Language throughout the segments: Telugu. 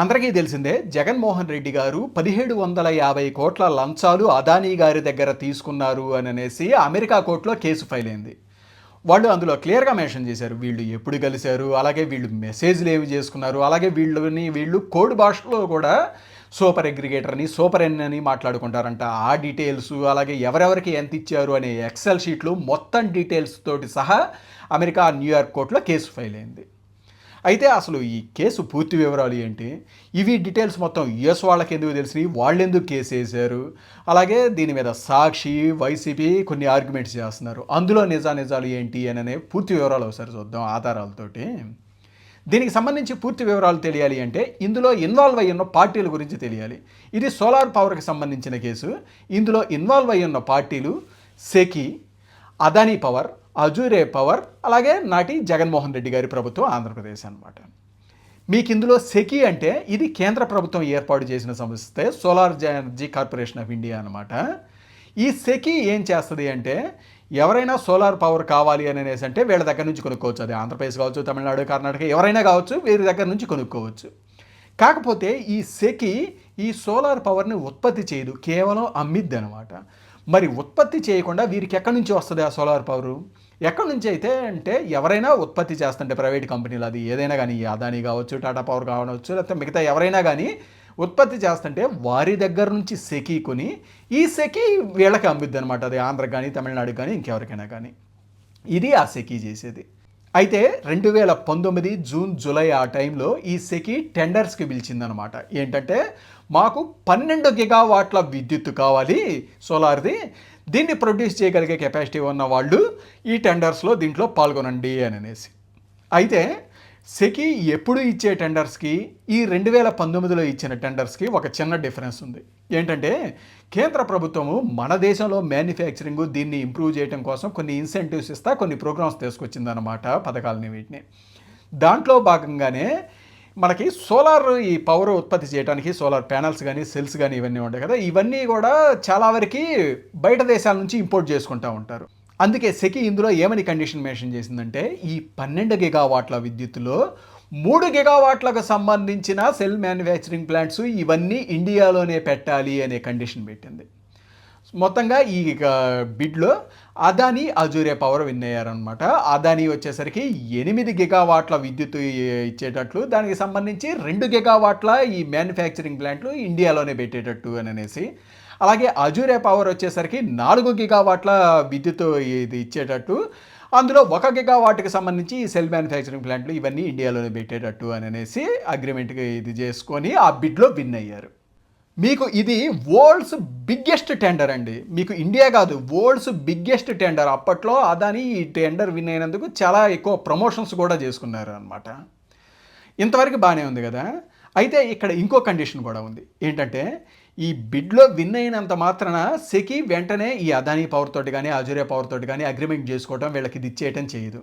అందరికీ తెలిసిందే జగన్మోహన్ రెడ్డి గారు పదిహేడు వందల యాభై కోట్ల లంచాలు అదానీ గారి దగ్గర తీసుకున్నారు అని అనేసి అమెరికా కోర్టులో కేసు ఫైల్ అయింది. వాళ్ళు అందులో క్లియర్గా మెన్షన్ చేశారు వీళ్ళు ఎప్పుడు కలిశారు అలాగే వీళ్ళు మెసేజ్లు ఏమి చేసుకున్నారు అలాగే వీళ్ళని వీళ్ళు కోడ్ భాషలో కూడా సూపర్ అగ్రిగేటర్ని సూపర్ ఎన్ అని మాట్లాడుకుంటారంట. ఆ డీటెయిల్స్ అలాగే ఎవరెవరికి ఎంత ఇచ్చారు అనే ఎక్సెల్ షీట్లు మొత్తం డీటెయిల్స్ తోటి సహా అమెరికా న్యూయార్క్ కోర్టులో కేసు ఫైల్ అయింది. అయితే అసలు ఈ కేసు పూర్తి వివరాలు ఏంటి? ఇవి డీటెయిల్స్ మొత్తం యుఎస్ వాళ్ళకి ఎందుకు తెలిసినాయి? వాళ్ళు ఎందుకు కేసు వేశారు? అలాగే దీని మీద సాక్షి వైసీపీ కొన్ని ఆర్గ్యుమెంట్స్ చేస్తున్నారు. అందులో నిజా నిజాలు ఏంటి అని అనే పూర్తి వివరాలు ఒకసారి చూద్దాం ఆధారాలతోటి. దీనికి సంబంధించి పూర్తి వివరాలు తెలియాలి అంటే ఇందులో ఇన్వాల్వ్ అయ్యున్న ఉన్న పార్టీల గురించి తెలియాలి. ఇది సోలార్ పవర్కి సంబంధించిన కేసు. ఇందులో ఇన్వాల్వ్ అయ్యి ఉన్న పార్టీలు SECI Adani power Azure power అలాగే నాటి జగన్మోహన్ రెడ్డి గారి ప్రభుత్వం ఆంధ్రప్రదేశ్ అన్నమాట. మీకు ఇందులో సెకి అంటే ఇది కేంద్ర ప్రభుత్వం ఏర్పాటు చేసిన సంస్థే solar energy corporation of India అనమాట ఈ సెకి ఏం చేస్తుంది అంటే ఎవరైనా సోలార్ పవర్ కావాలి అని అనేసి అంటే వీళ్ళ దగ్గర నుంచి కొనుక్కోవచ్చు. అది ఆంధ్రప్రదేశ్ కావచ్చు తమిళనాడు కర్ణాటక ఎవరైనా కావచ్చు వీరి దగ్గర నుంచి కొనుక్కోవచ్చు. కాకపోతే ఈ సెకి ఈ సోలార్ పవర్ని ఉత్పత్తి చేయదు కేవలం అమ్మిద్ది అనమాట మరి ఉత్పత్తి చేయకుండా వీరికి ఎక్కడి నుంచి వస్తుంది ఆ సోలార్ పవరు ఎక్కడి నుంచి అయితే అంటే ఎవరైనా ఉత్పత్తి చేస్తుంటే ప్రైవేట్ కంపెనీలు అది ఏదైనా కానీ అదానీ కావచ్చు టాటా పవర్ కావచ్చు లేకపోతే మిగతా ఎవరైనా కానీ ఉత్పత్తి చేస్తుంటే వారి దగ్గర నుంచి సెకి కొని ఈ సెకి వీళ్ళకి అమ్మిద్ది అనమాట అది ఆంధ్ర కానీ తమిళనాడు కానీ ఇంకెవరికైనా కానీ. ఇది ఆ సెకి చేసేది. అయితే రెండు వేల పంతొమ్మిది జూన్ జూలై ఆ టైంలో ఈ సెకి టెండర్స్కి పిలిచిందనమాట ఏంటంటే మాకు పన్నెండు గిగావాట్ల విద్యుత్ కావాలి సోలార్ది. దీన్ని ప్రొడ్యూస్ చేయగలిగే కెపాసిటీ ఉన్న వాళ్ళు ఈ టెండర్స్లో దీంట్లో పాల్గొనండి అని అనేసి. అయితే సెకి ఎప్పుడు ఇచ్చే టెండర్స్కి ఈ రెండు వేల పంతొమ్మిదిలో ఇచ్చిన టెండర్స్కి ఒక చిన్న డిఫరెన్స్ ఉంది. ఏంటంటే కేంద్ర ప్రభుత్వము మన దేశంలో మ్యానుఫ్యాక్చరింగ్ దీన్ని ఇంప్రూవ్ చేయడం కోసం కొన్ని ఇన్సెంటివ్స్ ఇస్తా కొన్ని ప్రోగ్రామ్స్ తీసుకొచ్చిందన్నమాట పథకాలని వీటిని. దాంట్లో భాగంగానే మనకి సోలార్ ఈ పవర్ ఉత్పత్తి చేయడానికి సోలార్ ప్యానల్స్ కానీ సెల్స్ కానీ ఇవన్నీ ఉంటాయి కదా. ఇవన్నీ కూడా చాలా వరకు బయట దేశాల నుంచి ఇంపోర్ట్ చేసుకుంటూ ఉంటారు. అందుకే సెకి ఇందులో ఏమని కండిషన్ మెన్షన్ చేసిందంటే ఈ పన్నెండు గిగావాట్ల విద్యుత్తులో మూడు గిగావాట్లకు సంబంధించిన సెల్ మ్యానుఫ్యాక్చరింగ్ ప్లాంట్స్ ఇవన్నీ ఇండియాలోనే పెట్టాలి అనే కండిషన్ పెట్టింది. మొత్తంగా ఈ బిడ్లో అదానీ అజూరే పవర్ విన్ అయ్యారనమాట అదానీ వచ్చేసరికి ఎనిమిది గిగావాట్ల విద్యుత్ ఇచ్చేటట్లు దానికి సంబంధించి రెండు గిగావాట్ల ఈ మ్యానుఫ్యాక్చరింగ్ ప్లాంట్లు ఇండియాలోనే పెట్టేటట్టు అని అనేసి. అలాగే అజూరే పవర్ వచ్చేసరికి నాలుగు గిగావాట్ల విద్యుత్ ఇది ఇచ్చేటట్టు. అందులో ఒక గిగావాట్కి సంబంధించి ఈ సెల్ మ్యానుఫ్యాక్చరింగ్ ప్లాంట్లు ఇవన్నీ ఇండియాలోనే పెట్టేటట్టు అని అనేసి అగ్రిమెంట్గా ఇది చేసుకొని ఆ బిడ్లో విన్ అయ్యారు. మీకు ఇది వరల్డ్స్ బిగ్గెస్ట్ టెండర్ అండి. మీకు ఇండియా కాదు వరల్డ్స్ బిగ్గెస్ట్ టెండర్ అప్పట్లో అదాని ఈ టెండర్ విన్ అయినందుకు చాలా ఎక్కువ ప్రమోషన్స్ కూడా చేసుకున్నారు అనమాట ఇంతవరకు బాగానే ఉంది కదా? అయితే ఇక్కడ ఇంకో కండిషన్ కూడా ఉంది. ఏంటంటే ఈ బిడ్లో విన్ అయినంత మాత్రాన సెకి వెంటనే ఈ అదానీ పవర్ తోటి కానీ అజురే పవర్ తోటి కానీ అగ్రిమెంట్ చేసుకోవడం వీళ్ళకి ఇది ఇచ్చేయటం చేయదు.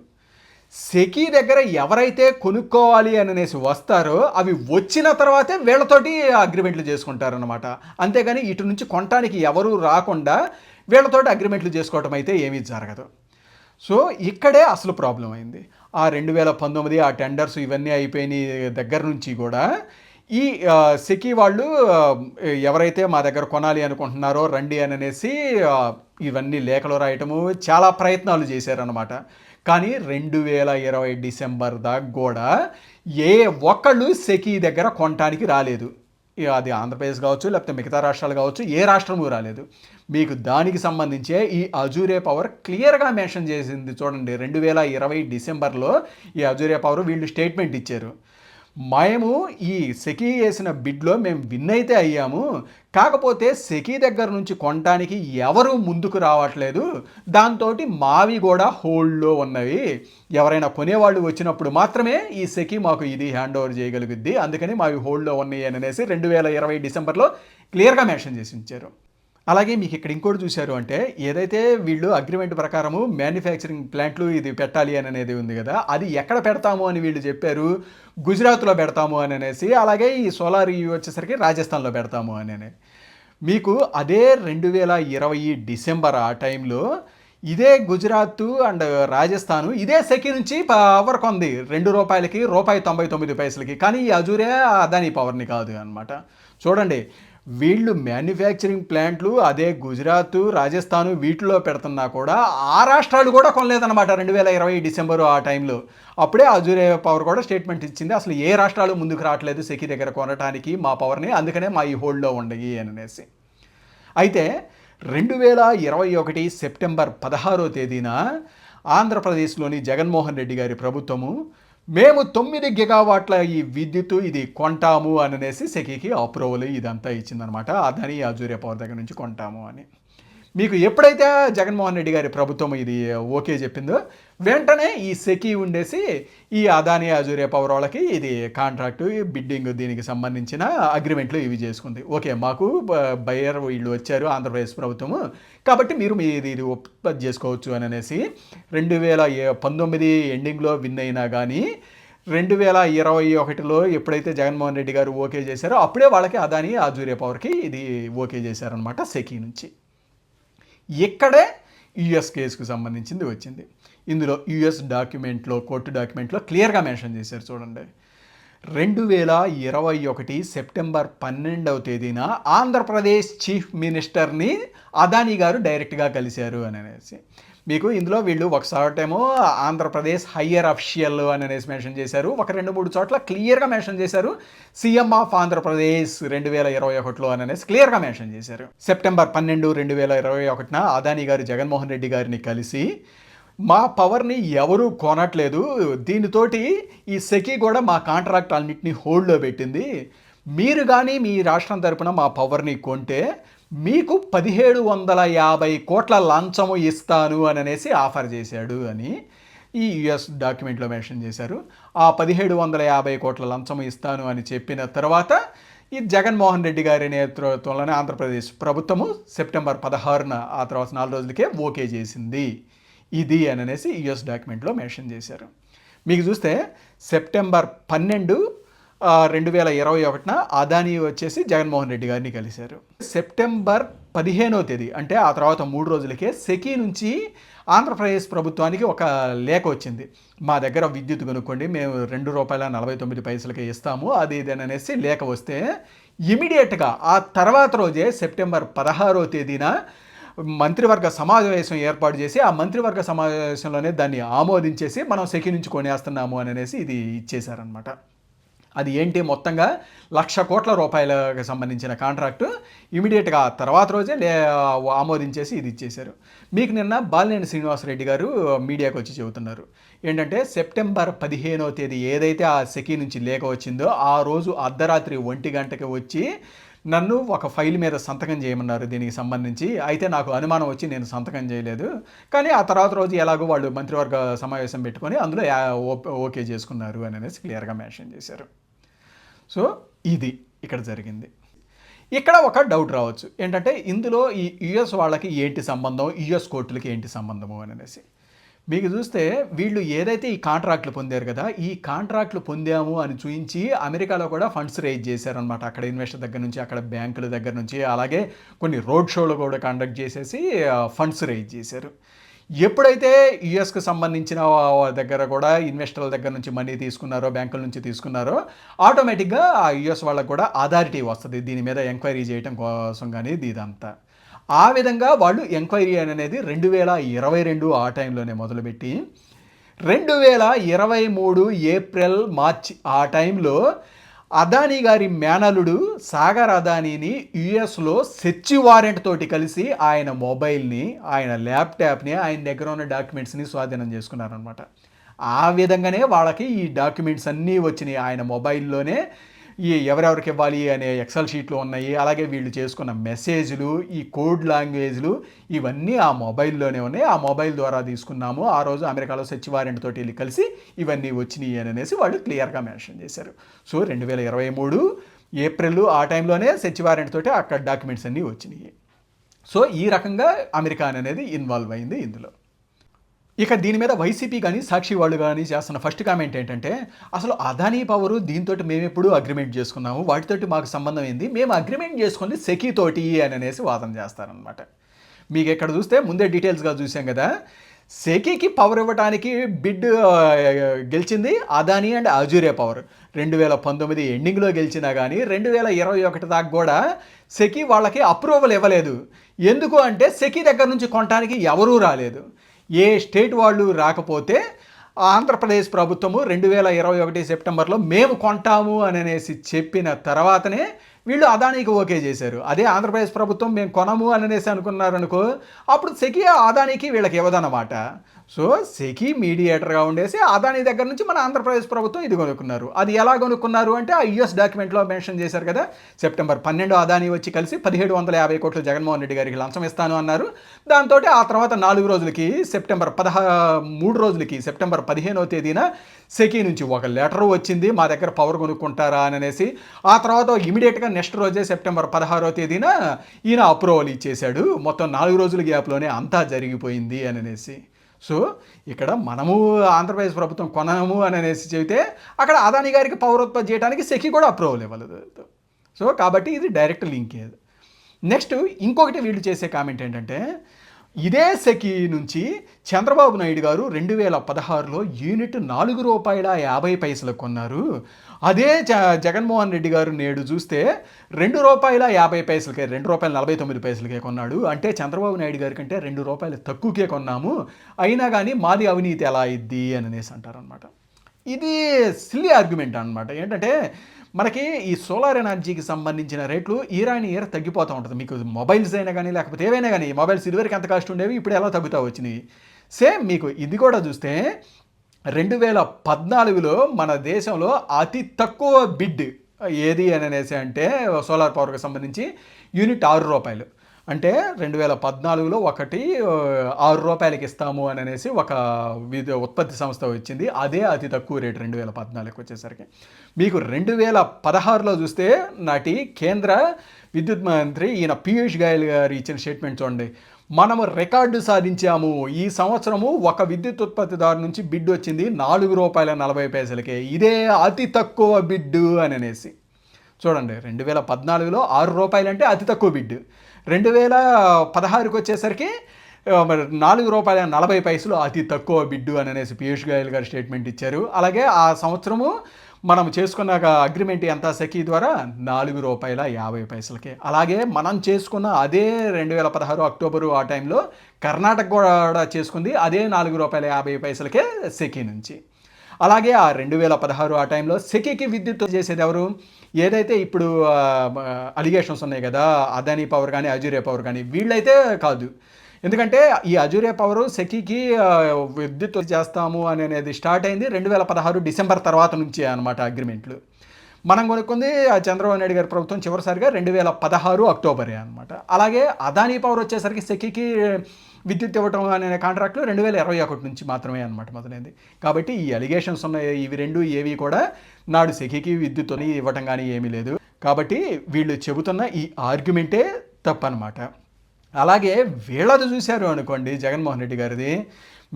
సెకీ దగ్గర ఎవరైతే కొనుక్కోవాలి అని అనేసి వస్తారో అవి వచ్చిన తర్వాతే వీళ్ళతోటి అగ్రిమెంట్లు చేసుకుంటారనమాట అంతేగాని ఇటు నుంచి కొనటానికి ఎవరు రాకుండా వీళ్ళతోటి అగ్రిమెంట్లు చేసుకోవటం అయితే ఏమీ జరగదు. సో ఇక్కడే అసలు ప్రాబ్లం అయింది. ఆ రెండు వేల పంతొమ్మిది ఆ టెండర్స్ ఇవన్నీ అయిపోయిన దగ్గర నుంచి కూడా ఈ సెకీ వాళ్ళు ఎవరైతే మా దగ్గర కొనాలి అనుకుంటున్నారో రండి అని అనేసి ఇవన్నీ లేఖలు రాయటము చాలా ప్రయత్నాలు చేశారనమాట కానీ రెండు వేల ఇరవై డిసెంబర్ దాకా కూడా ఏ ఒక్కళ్ళు సెకీ దగ్గర కొనటానికి రాలేదు. అది ఆంధ్రప్రదేశ్ కావచ్చు లేకపోతే మిగతా రాష్ట్రాలు కావచ్చు ఏ రాష్ట్రము రాలేదు. మీకు దానికి సంబంధించే ఈ అజూరే పవర్ క్లియర్గా మెన్షన్ చేసింది చూడండి రెండు వేల ఇరవై డిసెంబర్లో ఈ అజూరే పవర్ వీళ్ళు స్టేట్మెంట్ ఇచ్చారు. మేము ఈ సెకీ వేసిన బిడ్లో మేము విన్ అయితే అయ్యాము. కాకపోతే సెకీ దగ్గర నుంచి కొనటానికి ఎవరు ముందుకు రావట్లేదు. దాంతో మావి కూడా హోల్డ్లో ఉన్నవి. ఎవరైనా కొనేవాళ్ళు వచ్చినప్పుడు మాత్రమే ఈ సెకీ మాకు ఇది హ్యాండ్ ఓవర్ చేయగలుగుద్ది. అందుకని మావి హోల్డ్లో ఉన్నాయి అని అనేసి రెండు వేల ఇరవై డిసెంబర్లో క్లియర్గా మెన్షన్ చేసి ఉంచారు. అలాగే మీకు ఇక్కడ ఇంకోటి చూశారు అంటే ఏదైతే వీళ్ళు అగ్రిమెంట్ ప్రకారము మ్యానుఫ్యాక్చరింగ్ ప్లాంట్లు ఇది పెట్టాలి అని అనేది ఉంది కదా అది ఎక్కడ పెడతాము అని వీళ్ళు చెప్పారు? గుజరాత్లో పెడతాము అని అనేసి అలాగే ఈ సోలార్ ఇవి వచ్చేసరికి రాజస్థాన్లో పెడతాము అని అని. మీకు అదే రెండు వేల ఇరవై డిసెంబర్ ఆ టైంలో ఇదే గుజరాత్ అండ్ రాజస్థాన్ ఇదే సెకి నుంచి పవర్ కొంది. రెండు రూపాయలకి రూపాయి తొంభై తొమ్మిది పైసలకి. కానీ ఈ అజూరే అదాని పవర్ని కాదు అన్నమాట. చూడండి వీళ్ళు మ్యానుఫ్యాక్చరింగ్ ప్లాంట్లు అదే గుజరాత్ రాజస్థాన్ వీటిలో పెడుతున్నా కూడా ఆ రాష్ట్రాలు కూడా కొనలేదన్నమాట రెండు వేల ఇరవై డిసెంబర్ ఆ టైంలో. అప్పుడే అజూరే పవర్ కూడా స్టేట్మెంట్ ఇచ్చింది అసలు ఏ రాష్ట్రాలు ముందుకు రావట్లేదు సెకి దగ్గర కొనడానికి మా పవర్ని అందుకనే మా ఈ హోల్డ్లో ఉండయి అని అనేసి. అయితే రెండు వేల ఇరవై ఒకటి సెప్టెంబర్ పదహారో తేదీన ఆంధ్రప్రదేశ్లోని జగన్మోహన్ రెడ్డి గారి ప్రభుత్వము మేము తొమ్మిది గిగావాట్ల ఈ విద్యుత్ ఇది కొంటాము అని అనేసి సెకీకి అప్రూవల్ ఇదంతా ఇచ్చిందనమాట అదని అజూరియా పవర్ దగ్గర నుంచి కొంటాము అని. మీకు ఎప్పుడైతే జగన్మోహన్ రెడ్డి గారి ప్రభుత్వం ఇది ఓకే చెప్పిందో వెంటనే ఈ సెకీ ఉండేసి ఈ అదాని అజూరే పవర్ వాళ్ళకి ఇది కాంట్రాక్టు బిడ్డింగ్ దీనికి సంబంధించిన అగ్రిమెంట్లు ఇవి చేసుకుంది. ఓకే మాకు బయర్ వీళ్ళు వచ్చారు ఆంధ్రప్రదేశ్ ప్రభుత్వము కాబట్టి మీరు మీ ఇది ఇది ఉత్పత్తి చేసుకోవచ్చు అని అనేసి రెండు వేల పంతొమ్మిది ఎండింగ్లో విన్ అయినా కానీ రెండు వేల ఇరవై ఒకటిలో ఎప్పుడైతే జగన్మోహన్ రెడ్డి గారు ఓకే చేశారో అప్పుడే వాళ్ళకి అదాని ఆజూరే పవర్కి ఇది ఓకే చేశారనమాట సెకీ నుంచి. ఇక్కడే యుఎస్ కేసుకు సంబంధించింది వచ్చింది. ఇందులో యుఎస్ డాక్యుమెంట్లో కోర్టు డాక్యుమెంట్లో క్లియర్గా మెన్షన్ చేశారు చూడండి. రెండు వేల ఇరవై ఒకటి సెప్టెంబర్ పన్నెండవ తేదీన ఆంధ్రప్రదేశ్ చీఫ్ మినిస్టర్ని అదానీ గారు డైరెక్ట్గా కలిశారు అని అనేసి. మీకు ఇందులో వీళ్ళు ఒకసారిటేమో ఆంధ్రప్రదేశ్ హయ్యర్ అఫిషియల్ అని అనేసి మెన్షన్ చేశారు. ఒక రెండు మూడు చోట్ల క్లియర్గా మెన్షన్ చేశారు. సీఎం ఆఫ్ ఆంధ్రప్రదేశ్ రెండు వేల ఇరవై ఒకటిలో అని అనేసి క్లియర్గా మెన్షన్ చేశారు. సెప్టెంబర్ పన్నెండు రెండు వేల ఇరవై ఒకటిన అదానీ గారు జగన్మోహన్ రెడ్డి గారిని కలిసి మా పవర్ని ఎవరూ కొనట్లేదు. దీనితోటి ఈ సెకి కూడా మా కాంట్రాక్ట్ అన్నింటినీ హోల్డ్లో పెట్టింది. మీరు కానీ మీ రాష్ట్రం తరపున మా పవర్ని కొంటే మీకు పదిహేడు వందల యాభై కోట్ల లంచము ఇస్తాను అని అనేసి ఆఫర్ చేశాడు అని ఈ యుఎస్ డాక్యుమెంట్లో మెన్షన్ చేశారు. ఆ పదిహేడు వందల యాభై కోట్ల లంచం ఇస్తాను అని చెప్పిన తర్వాత ఈ జగన్మోహన్ రెడ్డి గారి నేతృత్వంలోనే ఆంధ్రప్రదేశ్ ప్రభుత్వము సెప్టెంబర్ పదహారున ఆ తర్వాత నాలుగు రోజులకే ఓకే చేసింది. ఇది అని అనేసి యుఎస్ డాక్యుమెంట్లో మెన్షన్ చేశారు. మీకు చూస్తే సెప్టెంబర్ పన్నెండు రెండు వేల ఇరవై ఒకటిన అదానీ వచ్చేసి జగన్మోహన్ రెడ్డి గారిని కలిశారు. సెప్టెంబర్ పదిహేనో తేదీ అంటే ఆ తర్వాత మూడు రోజులకే సెకీ నుంచి ఆంధ్రప్రదేశ్ ప్రభుత్వానికి ఒక లేఖ వచ్చింది. మా దగ్గర విద్యుత్ కొనుక్కోండి మేము రెండు రూపాయల నలభై తొమ్మిది పైసలకి ఇస్తాము అది ఇది అని అనేసి లేఖ వస్తే ఇమీడియట్గా ఆ తర్వాత రోజే సెప్టెంబర్ పదహారో తేదీన మంత్రివర్గ సమావేశం ఏర్పాటు చేసి ఆ మంత్రివర్గ సమావేశంలోనే దాన్ని ఆమోదించేసి మనం సెకి నుంచి కొనేస్తున్నాము అని అనేసి ఇది ఇచ్చేశారనమాట అది ఏంటి? మొత్తంగా లక్ష కోట్ల రూపాయలకు సంబంధించిన కాంట్రాక్టు ఇమీడియట్గా తర్వాత రోజే లే ఆమోదించేసి ఇది ఇచ్చేశారు. మీకు నిన్న బాలినేని శ్రీనివాసరెడ్డి గారు మీడియాకు వచ్చి చెబుతున్నారు. ఏంటంటే సెప్టెంబర్ పదిహేనో తేదీ ఏదైతే ఆ సెకీ నుంచి లేఖ వచ్చిందో ఆ రోజు అర్ధరాత్రి ఒంటి గంటకి వచ్చి నన్ను ఒక ఫైల్ మీద సంతకం చేయమన్నారు దీనికి సంబంధించి. అయితే నాకు అనుమానం వచ్చి నేను సంతకం చేయలేదు. కానీ ఆ తర్వాత రోజు ఎలాగో వాళ్ళు మంత్రివర్గ సమావేశం పెట్టుకొని అందులో ఓకే చేసుకున్నారు అని అనేసి క్లియర్గా మెన్షన్ చేశారు. సో ఇది ఇక్కడ జరిగింది. ఇక్కడ ఒక డౌట్ రావచ్చు. ఏంటంటే ఇందులో ఈ యుఎస్ వాళ్ళకి ఏంటి సంబంధం? యుఎస్ కోర్టులకి ఏంటి సంబంధము అని అనేసి. మీకు చూస్తే వీళ్ళు ఏదైతే ఈ కాంట్రాక్ట్లు పొందారు కదా ఈ కాంట్రాక్ట్లు పొందాము అని చూపించి అమెరికాలో కూడా ఫండ్స్ రేజ్ చేశారనమాట అక్కడ ఇన్వెస్టర్ దగ్గర నుంచి అక్కడ బ్యాంకుల దగ్గర నుంచి అలాగే కొన్ని రోడ్ షోలు కూడా కండక్ట్ చేసేసి ఫండ్స్ రేజ్ చేశారు. ఎప్పుడైతే యుఎస్కి సంబంధించిన దగ్గర కూడా ఇన్వెస్టర్ల దగ్గర నుంచి మనీ తీసుకున్నారో బ్యాంకుల నుంచి తీసుకున్నారో ఆటోమేటిక్గా ఆ యుఎస్ వాళ్ళకు కూడా అథారిటీ వస్తుంది. దీని మీద ఎంక్వైరీ చేయడం కోసం కానీ ఇదంతా ఆ విధంగా వాళ్ళు ఎంక్వైరీ అనేది రెండు వేల ఇరవై రెండు ఆ టైంలోనే మొదలుపెట్టి రెండు వేల ఇరవై మూడు ఏప్రిల్ మార్చ్ ఆ టైంలో అదానీ గారి మేనలుడు సాగర్ అదానీని యుఎస్లో సెర్చి వారెంట్ తోటి కలిసి ఆయన మొబైల్ని ఆయన ల్యాప్టాప్ని ఆయన దగ్గర ఉన్న డాక్యుమెంట్స్ని స్వాధీనం చేసుకున్నారనమాట ఆ విధంగానే వాళ్ళకి ఈ డాక్యుమెంట్స్ అన్నీ వచ్చినాయి. ఆయన మొబైల్లోనే ఈ ఎవరెవరికి ఇవ్వాలి అనే ఎక్సెల్ షీట్లు ఉన్నాయి అలాగే వీళ్ళు చేసుకున్న మెసేజ్లు ఈ కోడ్ లాంగ్వేజ్లు ఇవన్నీ ఆ మొబైల్లోనే ఉన్నాయి. ఆ మొబైల్ ద్వారా తీసుకున్నాము. ఆ రోజు అమెరికాలో సెర్చ్ తోటి వెళ్ళి కలిసి ఇవన్నీ వచ్చినాయి అని అనేసి వాళ్ళు క్లియర్గా మెన్షన్ చేశారు. సో రెండు వేల ఇరవై మూడు ఏప్రిల్ ఆ టైంలోనే సెర్చ్ తోటి అక్కడ డాక్యుమెంట్స్ అన్నీ వచ్చినాయి. సో ఈ రకంగా అమెరికా అనేది ఇన్వాల్వ్ అయింది ఇందులో. ఇక దీని మీద వైసీపీ కానీ సాక్షి వాళ్ళు కానీ చేస్తున్న ఫస్ట్ కామెంట్ ఏంటంటే అసలు అదానీ పవరు దీంతో మేము ఎప్పుడు అగ్రిమెంట్ చేసుకున్నాము వాటితోటి మాకు సంబంధం ఏంది మేము అగ్రిమెంట్ చేసుకుంది సెకీతోటి అని అనేసి వాదన చేస్తారనమాట మీకు ఇక్కడ చూస్తే ముందే డీటెయిల్స్గా చూసాం కదా సెకీకి పవర్ ఇవ్వడానికి బిడ్ గెలిచింది అదాని అండ్ అజూరే పవర్ రెండు వేల పంతొమ్మిది ఎండింగ్లో గెలిచినా కానీ రెండు వేల ఇరవై ఒకటి దాకా కూడా సెకీ వాళ్ళకి అప్రూవల్ ఇవ్వలేదు. ఎందుకు అంటే సెకీ దగ్గర నుంచి కొనడానికి ఎవరూ రాలేదు. ఏ స్టేట్ వాళ్ళు రాకపోతే ఆంధ్రప్రదేశ్ ప్రభుత్వము రెండు వేల ఇరవై ఒకటి సెప్టెంబర్లో మేము కొంటాము అని అనేసి చెప్పిన తర్వాతనే వీళ్ళు అదానికి ఓకే చేశారు. అదే ఆంధ్రప్రదేశ్ ప్రభుత్వం మేము కొనము అని అనేసి అనుకున్నారనుకో అప్పుడు సెకియా అదానికి వీళ్ళకి ఇవ్వదన్నమాట. సో సెకి మీడియేటర్గా ఉండేసి అదాని దగ్గర నుంచి మన ఆంధ్రప్రదేశ్ ప్రభుత్వం ఇది కొనుక్కున్నారు. అది ఎలా కొనుక్కున్నారు అంటే ఆ యుఎస్ డాక్యుమెంట్లో మెన్షన్ చేశారు కదా సెప్టెంబర్ పన్నెండు అదాని వచ్చి కలిసి పదిహేడు వందల యాభై కోట్లు జగన్మోహన్ రెడ్డి గారికి లంచం ఇస్తాను అన్నారు. దాంతో ఆ తర్వాత నాలుగు రోజులకి సెప్టెంబర్ పదహా మూడు రోజులకి సెప్టెంబర్ పదిహేనవ తేదీన సెకీ నుంచి ఒక లెటర్ వచ్చింది మా దగ్గర పవర్ కొనుక్కుంటారా అని అనేసి. ఆ తర్వాత ఇమీడియట్గా నెక్స్ట్ రోజే సెప్టెంబర్ పదహారవ తేదీన ఈయన అప్రూవల్ ఇచ్చేశాడు. మొత్తం నాలుగు రోజుల గ్యాప్లోనే అంతా జరిగిపోయింది అని అనేసి. సో ఇక్కడ మనము ఆంధ్రప్రదేశ్ ప్రభుత్వం కొనము అని అనేసి చెబితే అక్కడ అదాని గారికి పౌరత్వం చేయడానికి సెకి కూడా అప్రూవల్ ఇవ్వలేదు. సో కాబట్టి ఇది డైరెక్ట్ లింక్ నెక్స్ట్ ఇంకొకటి వీళ్ళు చేసే కామెంట్ ఏంటంటే ఇదే సెకి నుంచి చంద్రబాబు నాయుడు గారు రెండు వేల పదహారులో యూనిట్ నాలుగు రూపాయల యాభై పైసలు కొన్నారు. అదే జ జగన్మోహన్ రెడ్డి గారు నేడు చూస్తే రెండు రూపాయల యాభై పైసలకే రెండు రూపాయల నలభై తొమ్మిది పైసలకే కొన్నాడు. అంటే చంద్రబాబు నాయుడు గారి కంటే రెండు రూపాయలు తక్కువకే కొన్నాము. అయినా కానీ మాది అవినీతి ఎలా ఇద్ది అని అనేసి అంటారనమాట ఇది సిల్లీ ఆర్గ్యుమెంట్ అనమాట ఏంటంటే మనకి ఈ సోలార్ ఎనర్జీకి సంబంధించిన రేట్లు ఈరాని ఇయర్ తగ్గిపోతూ ఉంటుంది. మీకు మొబైల్స్ అయినా కానీ లేకపోతే ఏవైనా కానీ మొబైల్స్ ఇదివరకు ఎంత కాస్ట్ ఉండేవి ఇప్పుడు ఎలా తగ్గుతా వచ్చినాయి సేమ్ మీకు ఇది కూడా చూస్తే రెండు వేల పద్నాలుగులో మన దేశంలో అతి తక్కువ బిడ్ ఏది అని అనేసి అంటే సోలార్ పవర్కి సంబంధించి యూనిట్ ఆరు రూపాయలు. అంటే రెండు వేల పద్నాలుగులో ఒకటి ఆరు రూపాయలకి ఇస్తాము అని అనేసి ఒక విధ ఉత్పత్తి సంస్థ వచ్చింది. అదే అతి తక్కువ రేటు రెండు వేల పద్నాలుగుకి వచ్చేసరికి. మీకు రెండు వేల పదహారులో చూస్తే నాటి కేంద్ర విద్యుత్ మంత్రి ఈయన పీయూష్ గాయల్ గారు ఇచ్చిన స్టేట్మెంట్ చూడండి. మనము రికార్డు సాధించాము. ఈ సంవత్సరము ఒక విద్యుత్ ఉత్పత్తిదారు నుంచి బిడ్ వచ్చింది. నాలుగు రూపాయల నలభై పైసలకే. ఇదే అతి తక్కువ బిడ్డు అని అనేసి. చూడండి రెండు వేల పద్నాలుగులో ఆరు రూపాయలు అంటే అతి తక్కువ బిడ్డు రెండు వేల పదహారుకి వచ్చేసరికి మరి నాలుగు రూపాయల నలభై పైసలు అతి తక్కువ బిడ్డు అని అనేసి పీయూష్ గోయల్ గారు స్టేట్మెంట్ ఇచ్చారు. అలాగే ఆ సంవత్సరము మనం చేసుకున్న అగ్రిమెంట్ ఎంత సెకీ ద్వారా నాలుగు రూపాయల యాభై పైసలకే. అలాగే మనం చేసుకున్న అదే రెండు వేల పదహారు అక్టోబరు ఆ టైంలో కర్ణాటక కూడా చేసుకుంది అదే నాలుగు రూపాయల యాభై పైసలకే సెకీ నుంచి. అలాగే ఆ రెండు వేల పదహారు ఆ టైంలో సెకీకి విద్యుత్ చేసేది ఎవరు? ఏదైతే ఇప్పుడు అలిగేషన్స్ ఉన్నాయి కదా అదానీ పవర్ కానీ అజూరే పవర్ కానీ వీళ్ళైతే కాదు. ఎందుకంటే ఈ అజూరే పవర్ సెకీకి విద్యుత్ చేస్తాము అనేది స్టార్ట్ అయింది రెండు వేల పదహారు డిసెంబర్ తర్వాత నుంచి అనమాట అగ్రిమెంట్లు. మనం కొనుక్కుంది చంద్రబాబు నాయుడు గారి ప్రభుత్వం చివరిసారిగా రెండు వేల పదహారు అక్టోబరే అనమాట అలాగే అదానీ పవర్ వచ్చేసరికి సెకీకి విద్యుత్ ఇవ్వటం అనే కాంట్రాక్ట్లు రెండు వేల ఇరవై ఒకటి నుంచి మాత్రమే అనమాట మొదలైంది. కాబట్టి ఈ అలిగేషన్స్ ఉన్నాయి ఇవి రెండు ఏవి కూడా నాడు సెకీకి విద్యుత్ ఇవ్వటం కానీ ఏమీ లేదు. కాబట్టి వీళ్ళు చెబుతున్న ఈ ఆర్గ్యుమెంటే తప్పనమాట అలాగే వీళ్ళది చూశారు అనుకోండి జగన్మోహన్ రెడ్డి గారిది.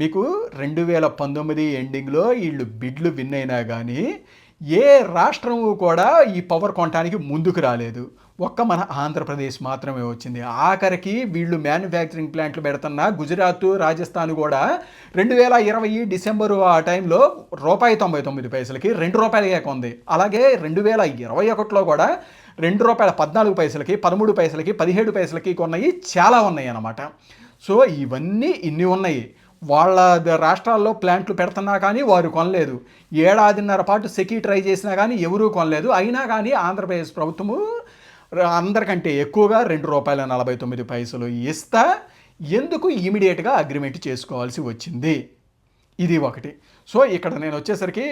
మీకు రెండు వేల పంతొమ్మిది ఎండింగ్లో వీళ్ళు బిడ్లు విన్ అయినా కానీ ఏ రాష్ట్రము కూడా ఈ పవర్ కొనడానికి ముందుకు రాలేదు. ఒక్క మన ఆంధ్రప్రదేశ్ మాత్రమే వచ్చింది. ఆఖరికి వీళ్ళు మ్యానుఫ్యాక్చరింగ్ ప్లాంట్లు పెడుతున్న గుజరాత్ రాజస్థాన్ కూడా రెండు వేల ఇరవై డిసెంబరు ఆ టైంలో రూపాయి తొంభై తొమ్మిది పైసలకి రెండు రూపాయలకే కొంది అలాగే రెండు వేల ఇరవై ఒకటిలో కూడా రెండు రూపాయల పద్నాలుగు పైసలకి పదమూడు పైసలకి పదిహేడు పైసలకి కొన్నవి చాలా ఉన్నాయి అన్నమాట. సో ఇవన్నీ ఇన్ని ఉన్నాయి. వాళ్ళ రాష్ట్రాల్లో ప్లాంట్లు పెడుతున్నా కానీ వారు కొనలేదు. ఏడాదిన్నర పాటు సెకి ట్రై చేసినా కానీ ఎవరూ కొనలేదు. అయినా కానీ ఆంధ్రప్రదేశ్ ప్రభుత్వము అందరికంటే ఎక్కువగా రెండు రూపాయల నలభై తొమ్మిది పైసలు ఇస్తా ఎందుకు ఇమీడియట్గా అగ్రిమెంట్ చేసుకోవాల్సి వచ్చింది? ఇది ఒకటి. సో ఇక్కడ నేను వచ్చేసరికి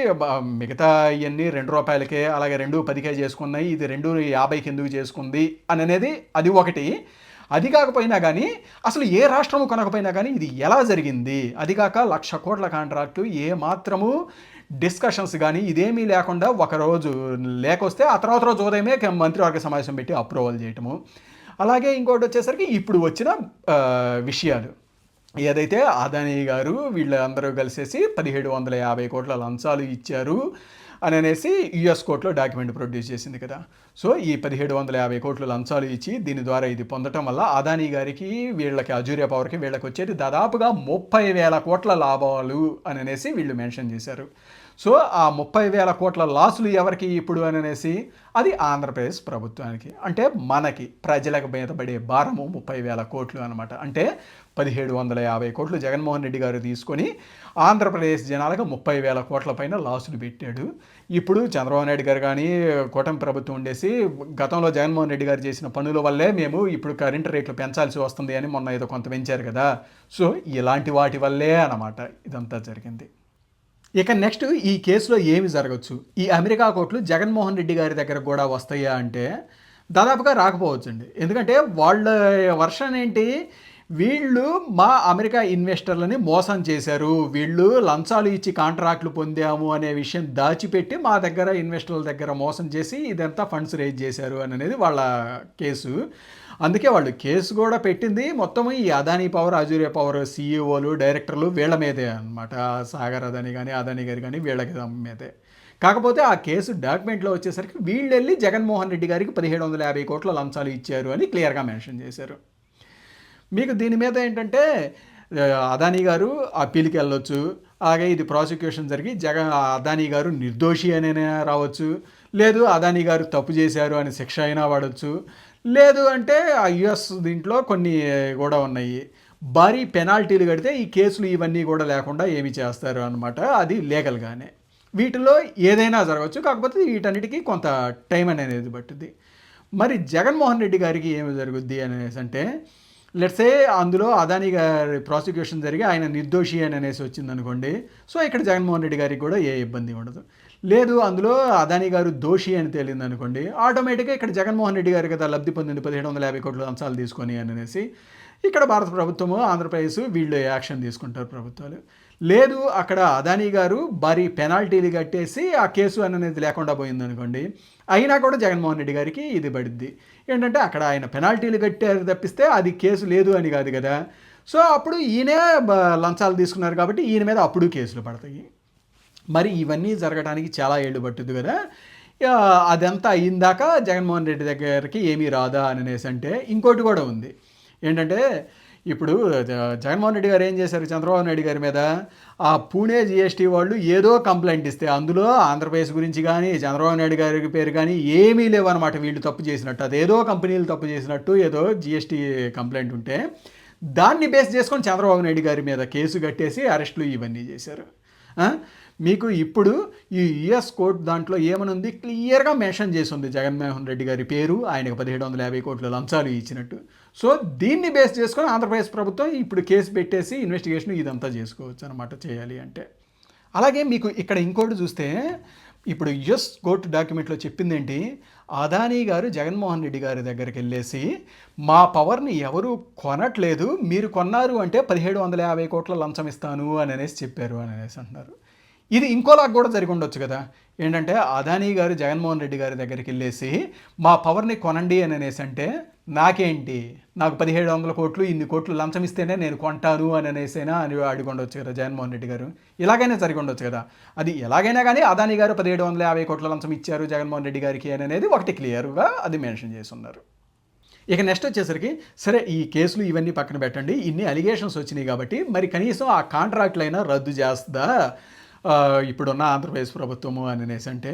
మిగతా ఇవన్నీ రెండు రూపాయలకే అలాగే రెండు పదికే చేసుకున్నాయి ఇది రెండు యాభైకి ఎందుకు చేసుకుంది అని అనేది అది ఒకటి. అది కాకపోయినా కానీ అసలు ఏ రాష్ట్రము కొనకపోయినా కానీ ఇది ఎలా జరిగింది? అది కాక లక్ష కోట్ల కాంట్రాక్టు ఏ మాత్రము డిస్కషన్స్ కానీ ఇదేమీ లేకుండా ఒకరోజు లేకొస్తే ఆ తర్వాత రోజు ఉదయమే మంత్రివర్గ సమావేశం పెట్టి అప్రూవల్ చేయటము. అలాగే ఇంకోటి వచ్చేసరికి ఇప్పుడు వచ్చిన విషయాలు. ఏదైతే అదానీ గారు వీళ్ళందరూ కలిసేసి పదిహేడు వందల యాభై కోట్ల లంచాలు ఇచ్చారు. అని అనేసి యుఎస్ కోర్టులో డాక్యుమెంట్ ప్రొడ్యూస్ చేసింది కదా. సో ఈ పదిహేడు వందల యాభై కోట్లు లంచాలు ఇచ్చి దీని ద్వారా ఇది పొందటం వల్ల అదానీ గారికి వీళ్ళకి అజూరియా పవర్కి వీళ్ళకి వచ్చేది దాదాపుగా ముప్పై వేల కోట్ల లాభాలు అని అనేసి వీళ్ళు మెన్షన్ చేశారు. సో ఆ ముప్పై వేల కోట్ల లాసులు ఎవరికి ఇప్పుడు అని అనేసి అది ఆంధ్రప్రదేశ్ ప్రభుత్వానికి అంటే మనకి ప్రజలకు మీద పడే భారము ముప్పై వేల కోట్లు అనమాట అంటే పదిహేడు వందల యాభై కోట్లు జగన్మోహన్ రెడ్డి గారు తీసుకొని ఆంధ్రప్రదేశ్ జనాలకు ముప్పై వేల కోట్ల పైన లాసులు పెట్టాడు. ఇప్పుడు చంద్రబాబు నాయుడు గారు కానీ కూటమి ప్రభుత్వం ఉండేసి గతంలో జగన్మోహన్ రెడ్డి గారు చేసిన పనుల వల్లే మేము ఇప్పుడు కరెంటు రేట్లు పెంచాల్సి వస్తుంది అని మొన్న ఏదో కొంత పెంచారు కదా. సో ఇలాంటి వాటి వల్లే అనమాట ఇదంతా జరిగింది. ఇక నెక్స్ట్ ఈ కేసులో ఏమి జరగచ్చు? ఈ అమెరికా కోర్టులు జగన్మోహన్ రెడ్డి గారి దగ్గర కూడా వస్తాయా అంటే దాదాపుగా రాకపోవచ్చండి. ఎందుకంటే వాళ్ళ వర్షన్ ఏంటి? వీళ్ళు మా అమెరికా ఇన్వెస్టర్లని మోసం చేశారు. వీళ్ళు లంచాలు ఇచ్చి కాంట్రాక్ట్లు పొందాము అనే విషయం దాచిపెట్టి మా దగ్గర ఇన్వెస్టర్ల దగ్గర మోసం చేసి ఇదంతా ఫండ్స్ రేజ్ చేశారు అని అనేది వాళ్ళ కేసు. అందుకే వాళ్ళు కేసు కూడా పెట్టింది. మొత్తం ఈ అదానీ పవర్ అజూరియా పవర్ సీఈఓలు డైరెక్టర్లు వీళ్ళ మీదే అనమాట సాగర్ అదాని కానీ అదానీ గారి కానీ వీళ్ళకి మీదే. కాకపోతే ఆ కేసు డాక్యుమెంట్లో వచ్చేసరికి వీళ్ళు వెళ్ళి జగన్మోహన్ రెడ్డి గారికి పదిహేడు వందల యాభై కోట్ల లంచాలు ఇచ్చారు అని క్లియర్గా మెన్షన్ చేశారు. మీకు దీని మీద ఏంటంటే అదానీ గారు అప్పీల్కి వెళ్ళొచ్చు. అలాగే ఇది ప్రాసిక్యూషన్ జరిగి జగన్ అదానీ గారు నిర్దోషి అని రావచ్చు. లేదు అదానీ గారు తప్పు చేశారు అని శిక్ష అయినా పడవచ్చు లేదు అంటే ఆ యుఎస్ దీంట్లో కొన్ని కూడా ఉన్నాయి. భారీ పెనాల్టీలు కడితే ఈ కేసులు ఇవన్నీ కూడా లేకుండా ఏమి చేస్తారు అనమాట అది లీగల్గానే. వీటిలో ఏదైనా జరగవచ్చు. కాకపోతే వీటన్నిటికీ కొంత టైం అనేది పట్టుద్ది. మరి జగన్మోహన్ రెడ్డి గారికి ఏమి జరుగుద్ది అనేసి అంటే లెట్సే అందులో అదానీ గారి ప్రాసిక్యూషన్ జరిగి ఆయన నిర్దోషి అని అనేసి వచ్చింది అనుకోండి సో ఇక్కడ జగన్మోహన్ రెడ్డి గారికి కూడా ఏ ఇబ్బంది ఉండదు. లేదు అందులో అదానీ గారు దోషి అని తేలింది అనుకోండి ఆటోమేటిక్గా ఇక్కడ జగన్మోహన్ రెడ్డి గారి కదా లబ్ధి పొందింది పదిహేడు వందల యాభై కోట్ల అంశాలు తీసుకొని అని అనేసి. ఇక్కడ భారత ప్రభుత్వము ఆంధ్రప్రదేశ్ వీళ్ళు యాక్షన్ తీసుకుంటారు ప్రభుత్వాలు. లేదు అక్కడ అదానీ గారు భారీ పెనాల్టీలు కట్టేసి ఆ కేసు అనేది లేకుండా పోయింది అనుకోండి అయినా కూడా జగన్మోహన్ రెడ్డి గారికి ఇది పడిద్ది. ఏంటంటే అక్కడ ఆయన పెనాల్టీలు కట్టారు తప్పిస్తే అది కేసు లేదు అని కాదు కదా. సో అప్పుడు ఈయనే లంచాలు తీసుకున్నారు కాబట్టి ఈయన మీద అప్పుడు కేసులు పడతాయి. మరి ఇవన్నీ జరగడానికి చాలా ఏళ్ళు పట్టుద్ది కదా. అదంతా అయిందాక జగన్మోహన్ రెడ్డి దగ్గరికి ఏమీ రాదా అని అనేసి అంటే ఇంకోటి కూడా ఉంది. ఏంటంటే ఇప్పుడు జ- జగన్మోహన్ రెడ్డి గారు ఏం చేశారు? చంద్రబాబు నాయుడు గారి మీద ఆ పూణే జిఎస్టీ వాళ్ళు ఏదో కంప్లైంట్ ఇస్తే అందులో ఆంధ్రప్రదేశ్ గురించి కానీ చంద్రబాబు నాయుడు గారి పేరు కానీ ఏమీ లేవన్నమాట వీళ్ళు తప్పు చేసినట్టు. అదేదో కంపెనీలు తప్పు చేసినట్టు ఏదో జిఎస్టీ కంప్లైంట్ ఉంటే దాన్ని బేస్ చేసుకొని చంద్రబాబు నాయుడు గారి మీద కేసు కట్టేసి అరెస్టులు ఇవన్నీ చేశారు. మీకు ఇప్పుడు ఈ యుఎస్ కోర్టు దాంట్లో ఏమనుంది? క్లియర్గా మెన్షన్ చేసి ఉంది జగన్మోహన్ రెడ్డి గారి పేరు ఆయనకు పదిహేడు వందల యాభై కోట్ల లంచాలు ఇచ్చినట్టు. సో దీన్ని బేస్ చేసుకొని ఆంధ్రప్రదేశ్ ప్రభుత్వం ఇప్పుడు కేసు పెట్టేసి ఇన్వెస్టిగేషన్ ఇదంతా చేసుకోవచ్చు అనమాట చేయాలి అంటే. అలాగే మీకు ఇక్కడ ఇంకోటి చూస్తే ఇప్పుడు యుఎస్ కోర్టు డాక్యుమెంట్లో చెప్పిందేంటి? అదానీ గారు జగన్మోహన్ రెడ్డి గారి దగ్గరికి వెళ్ళేసి మా పవర్ని ఎవరు కొనట్లేదు మీరు కొన్నారు అంటే పదిహేడు వందల యాభై కోట్ల లంచం ఇస్తాను అని అనేసి చెప్పారు అని అనేసి అంటున్నారు. ఇది ఇంకోలా కూడా జరిగి ఉండొచ్చు కదా. ఏంటంటే అదానీ గారు జగన్మోహన్ రెడ్డి గారి దగ్గరికి వెళ్ళేసి మా పవర్ని కొనండి అని అనేసి అంటే నాకేంటి? నాకు పదిహేడు వందల కోట్లు ఇన్ని కోట్లు లంచం ఇస్తేనే నేను కొంటాను అని అనేసైనా అని అడిగి కదా జగన్మోహన్ రెడ్డి గారు. ఇలాగైనా జరిగొండొచ్చు కదా. అది ఎలాగైనా కానీ అదానీ గారు పదిహేడు వందల యాభై కోట్ల లంచం ఇచ్చారు జగన్మోహన్ రెడ్డి గారికి అని అనేది ఒకటి క్లియర్గా అది మెన్షన్ చేసి ఉన్నారు ఇక నెక్స్ట్ వచ్చేసరికి సరే ఈ కేసులు ఇవన్నీ పక్కన పెట్టండి. ఇన్ని అలిగేషన్స్ వచ్చినాయి కాబట్టి మరి కనీసం ఆ కాంట్రాక్ట్లైనా రద్దు చేస్తుందా ఇప్పుడున్న ఆంధ్రప్రదేశ్ ప్రభుత్వము అని అనేసి అంటే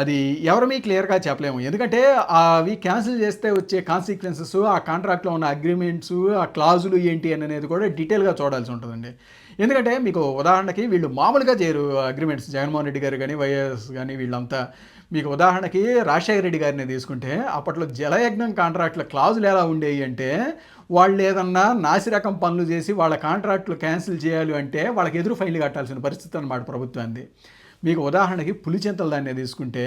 అది ఎవరమీ క్లియర్గా చెప్పలేము. ఎందుకంటే అవి క్యాన్సిల్ చేస్తే వచ్చే కాన్సిక్వెన్సెస్ ఆ కాంట్రాక్ట్లో ఉన్న అగ్రిమెంట్స్ ఆ క్లాజులు ఏంటి అని అనేది కూడా డీటెయిల్గా చూడాల్సి ఉంటుందండి. ఎందుకంటే మీకు ఉదాహరణకి వీళ్ళు మామూలుగా చేయరు అగ్రిమెంట్స్ జగన్మోహన్ రెడ్డి గారు కానీ వైఎస్ కానీ వీళ్ళంతా. మీకు ఉదాహరణకి రాజశేఖర రెడ్డి గారిని తీసుకుంటే అప్పట్లో జలయజ్ఞం కాంట్రాక్ట్ల క్లాజులు ఎలా ఉండేవి అంటే వాళ్ళు ఏదన్నా నాసిరకం పనులు చేసి వాళ్ళ కాంట్రాక్ట్లు క్యాన్సిల్ చేయాలి అంటే వాళ్ళకి ఎదురు ఫైన్లు కట్టాల్సిన పరిస్థితి అన్నమాట ప్రభుత్వాన్ని మీకు ఉదాహరణకి పులిచింతల దాన్ని తీసుకుంటే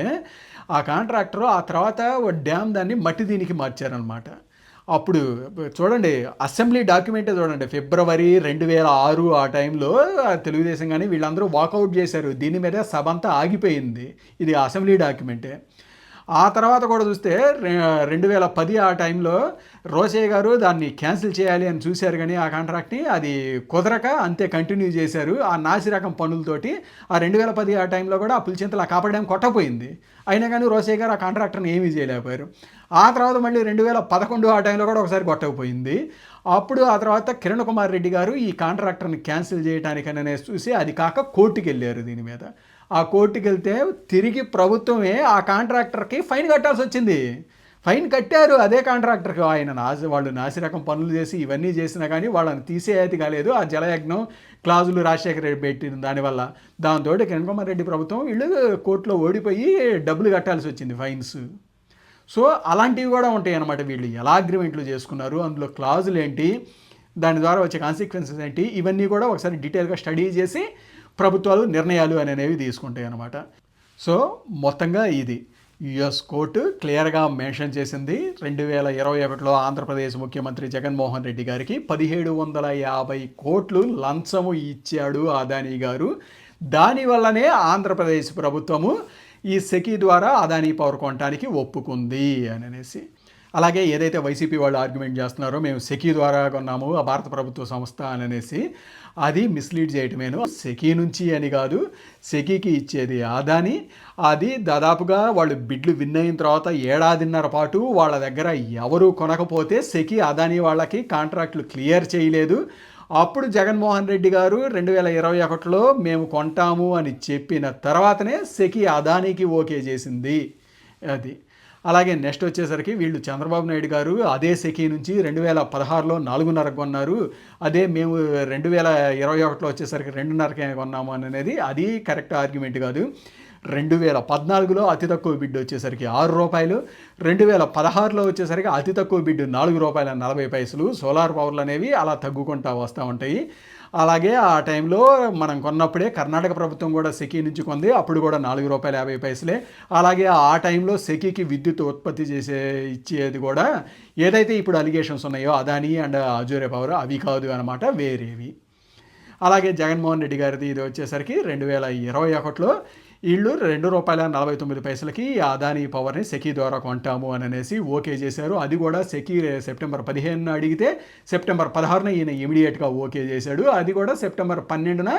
ఆ కాంట్రాక్టర్ ఆ తర్వాత ఓ డ్యామ్ దాన్ని మట్టి దీనికి మార్చారనమాట అప్పుడు చూడండి అసెంబ్లీ డాక్యుమెంటే చూడండి ఫిబ్రవరి రెండు వేల ఆరు ఆ టైంలో తెలుగుదేశం కానీ వీళ్ళందరూ వాకౌట్ చేశారు. దీని మీద సభ అంతా ఆగిపోయింది. ఇది అసెంబ్లీ డాక్యుమెంటే. ఆ తర్వాత కూడా చూస్తే రెండు వేల పది ఆ టైంలో రోసయ్య గారు దాన్ని క్యాన్సిల్ చేయాలి అని చూశారు కానీ ఆ కాంట్రాక్ట్ని అది కుదరక అంతే కంటిన్యూ చేశారు. ఆ నాసిరకం పనులతోటి ఆ రెండు వేల పది ఆ టైంలో కూడా ఆ పులిచింతలు ఆ కాపాడడం కొట్టపోయింది. అయినా కానీ రోసయ్య గారు ఆ కాంట్రాక్టర్ని ఏమీ చేయలేకపోయారు. ఆ తర్వాత మళ్ళీ రెండు వేల పదకొండు ఆ టైంలో కూడా ఒకసారి కొట్టకపోయింది. అప్పుడు ఆ తర్వాత కిరణ్ కుమార్ రెడ్డి గారు ఈ కాంట్రాక్టర్ని క్యాన్సిల్ చేయడానికనే చూసి అది కాక కోర్టుకి వెళ్ళారు దీని మీద. ఆ కోర్టుకి వెళ్తే తిరిగి ప్రభుత్వమే ఆ కాంట్రాక్టర్కి ఫైన్ కట్టాల్సి వచ్చింది. ఫైన్ కట్టారు అదే కాంట్రాక్టర్కి. ఆయన నాసి వాళ్ళు నాసిరకం పనులు చేసి ఇవన్నీ చేసినా కానీ వాళ్ళని తీసేది కాలేదు. ఆ జలయజ్ఞం క్లాజులు రాజశేఖర రెడ్డి పెట్టిన దానివల్ల. దాంతో కిరణ్ రెడ్డి ప్రభుత్వం వీళ్ళు కోర్టులో ఓడిపోయి డబ్బులు కట్టాల్సి వచ్చింది ఫైన్స్. సో అలాంటివి కూడా ఉంటాయి అన్నమాట వీళ్ళు. ఎలా అగ్రిమెంట్లు చేసుకున్నారు అందులో క్లాజులు ఏంటి దాని ద్వారా వచ్చే కాన్సిక్వెన్సెస్ ఏంటి ఇవన్నీ కూడా ఒకసారి డీటెయిల్గా స్టడీ చేసి ప్రభుత్వాలు నిర్ణయాలు అనేవి తీసుకుంటాయి అన్నమాట. సో మొత్తంగా ఇది. యుఎస్ కోర్టు క్లియర్గా మెన్షన్ చేసింది రెండు వేల ఇరవై ఒకటిలో ఆంధ్రప్రదేశ్ ముఖ్యమంత్రి జగన్మోహన్ రెడ్డి గారికి పదిహేడు వందల యాభై కోట్లు లంచము ఇచ్చాడు అదానీ గారు. దానివల్లనే ఆంధ్రప్రదేశ్ ప్రభుత్వము ఈ సెకీ ద్వారా అదానీ పవర్ కొనటానికి ఒప్పుకుంది అని అనేసి. అలాగే ఏదైతే వైసీపీ వాళ్ళు ఆర్గ్యుమెంట్ చేస్తున్నారో మేము సెకీ ద్వారా కొన్నాము ఆ భారత ప్రభుత్వ సంస్థ అని అనేసి. అది మిస్లీడ్ చేయటమేను. సెకీ నుంచి అని కాదు సెకీకి ఇచ్చేది ఆదాని. అది దాదాపుగా వాళ్ళు బిడ్లు విన్ అయిన తర్వాత ఏడాదిన్నర పాటు వాళ్ళ దగ్గర ఎవరు కొనకపోతే సెకీ అదాని వాళ్ళకి కాంట్రాక్ట్లు క్లియర్ చేయలేదు. అప్పుడు జగన్మోహన్ రెడ్డి గారు రెండు వేల ఇరవై ఒకటిలో మేము కొంటాము అని చెప్పిన తర్వాతనే సెకీ అదానికి ఓకే చేసింది. అది. అలాగే నెక్స్ట్ వచ్చేసరికి వీళ్ళు చంద్రబాబు నాయుడు గారు అదే సెకీ నుంచి రెండు వేల పదహారులో నాలుగున్నర కొన్నారు. అదే మేము రెండు వేల ఇరవై ఒకటిలో వచ్చేసరికి రెండున్నరకే కొన్నాము అనేది అది కరెక్ట్ ఆర్గ్యుమెంట్ కాదు. రెండు వేల పద్నాలుగులో అతి తక్కువ బిడ్డు వచ్చేసరికి ఆరు రూపాయలు. రెండు వేల పదహారులో వచ్చేసరికి అతి తక్కువ బిడ్డు నాలుగు రూపాయల నలభై పైసలు. సోలార్ పవర్లు అనేవి అలా తగ్గుకుంటా వస్తూ ఉంటాయి. అలాగే ఆ టైంలో మనం కొన్నప్పుడే కర్ణాటక ప్రభుత్వం కూడా సెకీ నుంచి కొంది అప్పుడు కూడా నాలుగు రూపాయల యాభై పైసలే. అలాగే ఆ టైంలో సెకీకి విద్యుత్ ఉత్పత్తి చేసే ఇచ్చేది కూడా ఏదైతే ఇప్పుడు అలిగేషన్స్ ఉన్నాయో అదాని అండ్ అజూరే పవర్ అవి కాదు అనమాట వేరేవి. అలాగే జగన్మోహన్ రెడ్డి గారిది ఇది వచ్చేసరికి రెండు వేల ఇరవై ఒకటిలో వీళ్ళు రెండు రూపాయల నలభై తొమ్మిది పైసలకి అదాని పవర్ని సెకీ ద్వారా కొంటాము అని అనేసి ఓకే చేశారు. అది కూడా సెకీ సెప్టెంబర్ పదిహేనున అడిగితే సెప్టెంబర్ పదహారున ఈయన ఇమీడియట్గా ఓకే చేశాడు. అది కూడా సెప్టెంబర్ పన్నెండున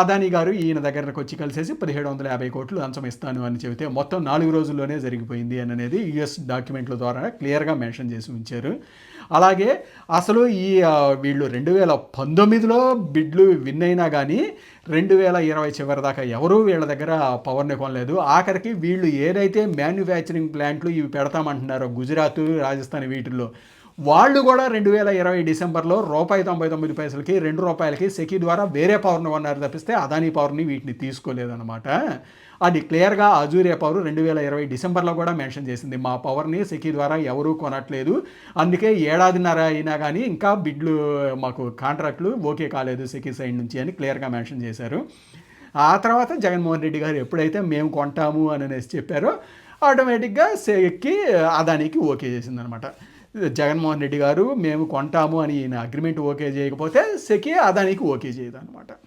అదాని గారు ఈయన దగ్గరకు వచ్చి కలిసేసి పదిహేడు వందల యాభై కోట్లు లంచం ఇస్తాను అని చెబితే మొత్తం నాలుగు రోజుల్లోనే జరిగిపోయింది అని అనేది యుఎస్ డాక్యుమెంట్ల ద్వారా క్లియర్గా మెన్షన్ చేసి ఉంచారు. అలాగే అసలు ఈ వీళ్ళు రెండు వేల పంతొమ్మిదిలో బిడ్లు విన్ అయినా కానీ రెండు వేల ఇరవై చివరి దాకా ఎవరూ వీళ్ళ దగ్గర పవర్ని కొనలేదు. ఆఖరికి వీళ్ళు ఏదైతే మ్యానుఫ్యాక్చరింగ్ ప్లాంట్లు ఇవి పెడతామంటున్నారో గుజరాత్ రాజస్థాన్ వీటిల్లో వాళ్ళు కూడా రెండు వేల ఇరవై డిసెంబర్లో రూపాయి తొంభై తొమ్మిది పైసలకి రెండు రూపాయలకి సెకీ ద్వారా వేరే పవర్ని కొన్నారు తప్పిస్తే అదానీ పవర్ని వీటిని తీసుకోలేదన్నమాట. అది క్లియర్గా అజూరియా పవర్ రెండు వేల ఇరవై డిసెంబర్లో కూడా మెన్షన్ చేసింది. మా పవర్ని సెకీ ద్వారా ఎవరూ కొనట్లేదు. అందుకే ఏడాదిన్నర అయినా కానీ ఇంకా బిడ్లు మాకు కాంట్రాక్ట్లు ఓకే కాలేదు సెకీ సైడ్ నుంచి అని క్లియర్గా మెన్షన్ చేశారు. ఆ తర్వాత జగన్మోహన్ రెడ్డి గారు ఎప్పుడైతే మేము కొంటాము అని అనేసి చెప్పారో ఆటోమేటిక్గా సెక్కి అదానికి ఓకే చేసిందనమాట. జగన్మోహన్ రెడ్డి గారు మేము కొంటాము అని ఈయన అగ్రిమెంట్ ఓకే చేయకపోతే సెకి అదానికి ఓకే చేయదు అనమాట